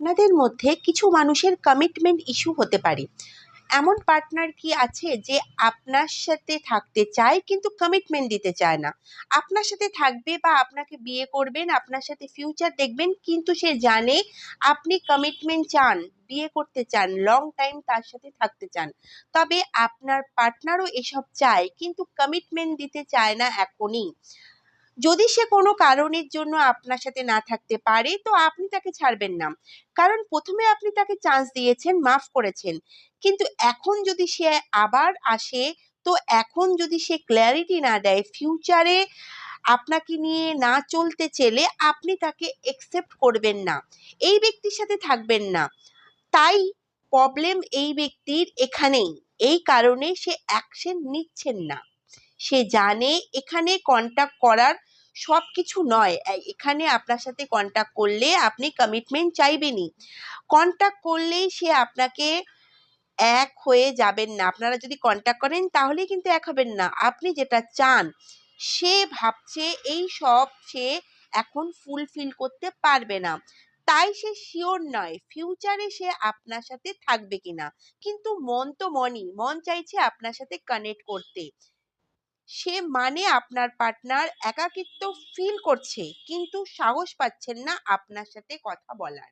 আপনাদের মধ্যে কিছু মানুষের কমিটমেন্ট ইস্যু হতে পারে। এমন পার্টনার কি আছে যে আপনার সাথে থাকতে চায় কিন্তু কমিটমেন্ট দিতে চায় না? আপনার সাথে থাকবে বা আপনাকে বিয়ে করবেন, আপনার সাথে ফিউচার দেখবেন কিন্তু সে জানে আপনি কমিটমেন্ট চান, বিয়ে করতে চান লং টাইম তার সাথে থাকতে চান। তবে আপনার পার্টনারও এসব চায় কিন্তু কমিটমেন্ট দিতে চায় না এখনই। যদি সে কোনো কারণের জন্য আপনার সাথে না থাকতে পারে, তো আপনি তাকে ছাড়বেন না। কারণ প্রথমে আপনি তাকে চান্স দিয়েছেন, মাফ করেছেন। কিন্তু এখন যদি সে আবার আসে, তো এখন যদি সে ক্ল্যারিটি না দেয় ফিউচারে আপনাকে নিয়ে না চলতে চেলে আপনি তাকে একসেপ্ট করবেন না। এই ব্যক্তির সাথে থাকবেন না। তাই প্রবলেম এই ব্যক্তির এখানেই। এই কারণে সে অ্যাকশন নিচ্ছেন না। সে জানে এখানে কন্ট্যাক্ট করার সব কিছু নয় এখানে আপনার সাথে কন্ট্যাক্ট করলে আপনি কমিটমেন্ট চাইবেনই। কন্ট্যাক্ট করলেই সে আপনাকে এক হয়ে যাবেন না। আপনারা যদি কন্ট্যাক্ট করেন তাহলেই কিন্তু এক হবেন না। আপনি যেটা চান, সে ভাবছে এই সব সে এখন ফুলফিল করতে পারবে না। তাই সে শিওর নয় ফিউচারে সে আপনার সাথে থাকবে কিনা। কিন্তু মন তো মনই। মন চাইছে আপনার সাথে কানেক্ট করতে। সে মানে আপনার পার্টনার একাকিত্ব ফিল করছে, কিন্তু সাহস পাচ্ছেন না আপনার সাথে কথা বলার।